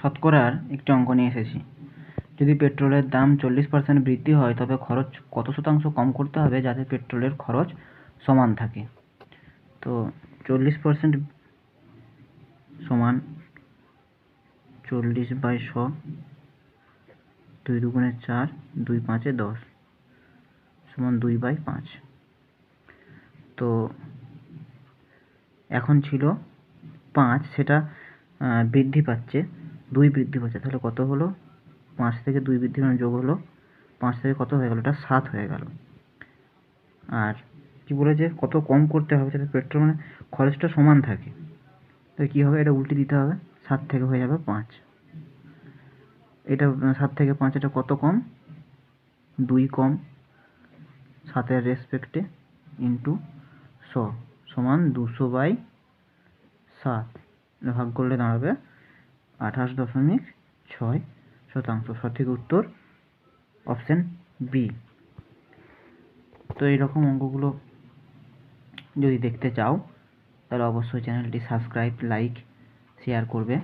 শতকরার একটি অঙ্ক নিয়ে এসেছি। যদি পেট্রোলের দাম চল্লিশ পার্সেন্ট বৃদ্ধি হয়, তবে খরচ কত শতাংশ কম করতে হবে যাতে পেট্রোলের খরচ সমান থাকে? তো চল্লিশ পার্সেন্ট সমান চল্লিশ বাই শ দুই দুগুণে চার, দুই পাঁচে দশ, সমান দুই বাই পাঁচ। তো এখন ছিল পাঁচ, সেটা বৃদ্ধি পাচ্ছে। দুই বৃদ্ধি পাচ্ছে তাহলে কত হলো? পাঁচ থেকে দুই বৃদ্ধি মানে যোগ হলো। পাঁচ থেকে কত হয়ে গেল? এটা সাত হয়ে গেল। আর কি বলেছে? কত কম করতে হবে? যাতে পেট্রোল মানে খরচটা সমান থাকে। তো কী হবে? এটা উল্টে দিতে হবে। সাত থেকে হয়ে যাবে পাঁচ। এটা, সাত থেকে পাঁচ, এটা কত কম? দুই কম। সাতের রেসপেক্টে ইন্টু শ সমান দুশো বাই সাত। ভাগ করলে দাঁড়াবে আঠাশ দশমিক ছয় শতাংশ। সঠিক উত্তর অপশান বি তো এইরকম অঙ্কগুলো যদি দেখতে চাও, তাহলে অবশ্যই চ্যানেলটি সাবস্ক্রাইব লাইক শেয়ার করবে।